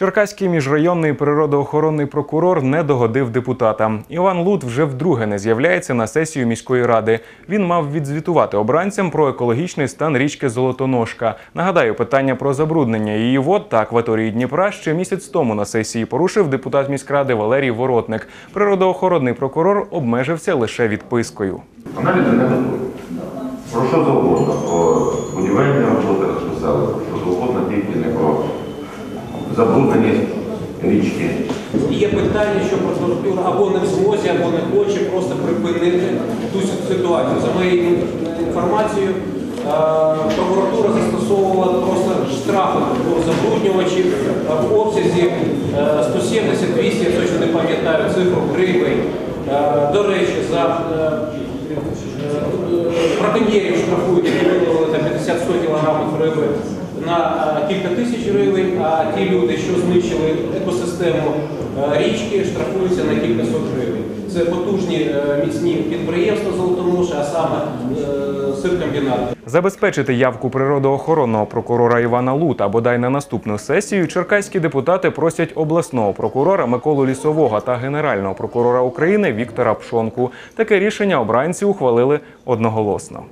Черкаський міжрайонний природоохоронний прокурор не догодив депутатам. Іван Лут вже вдруге не з'являється на сесію міської ради. Він мав відзвітувати обранцям про екологічний стан річки Золотоножка. Нагадаю, питання про забруднення її вод та акваторії Дніпра ще місяць тому на сесії порушив депутат міськради Валерій Воротник. Природоохоронний прокурор обмежився лише відпискою. Аналізи не готові. Про що завгодно, про будівельні роботи розписали, про що завгодно, тільки не про забрудненість річки. Є питання, що прокуратура або не в змозі, або не хоче просто припинити ту ситуацію. За моєю інформацією, е, прокуратура застосовувала просто штрафи до забруднювачів е, в обсязі е, 170-200, я точно не пам'ятаю цифру гривень. До речі, за браконьєрів штрафують, які виловили 50-100 кілограмів риби на кілька тисяч гривень, а ті люди, що знищили екосистему е, річки, штрафуються на кілька сот гривень. Це потужні е, міцні підприємства Золотоноші, а саме е, сиркомбінати. Забезпечити явку природоохоронного прокурора Івана Лута бодай на наступну сесію черкаські депутати просять обласного прокурора Миколу Лісового та генерального прокурора України Віктора Пшонку. Таке рішення обранці ухвалили одноголосно.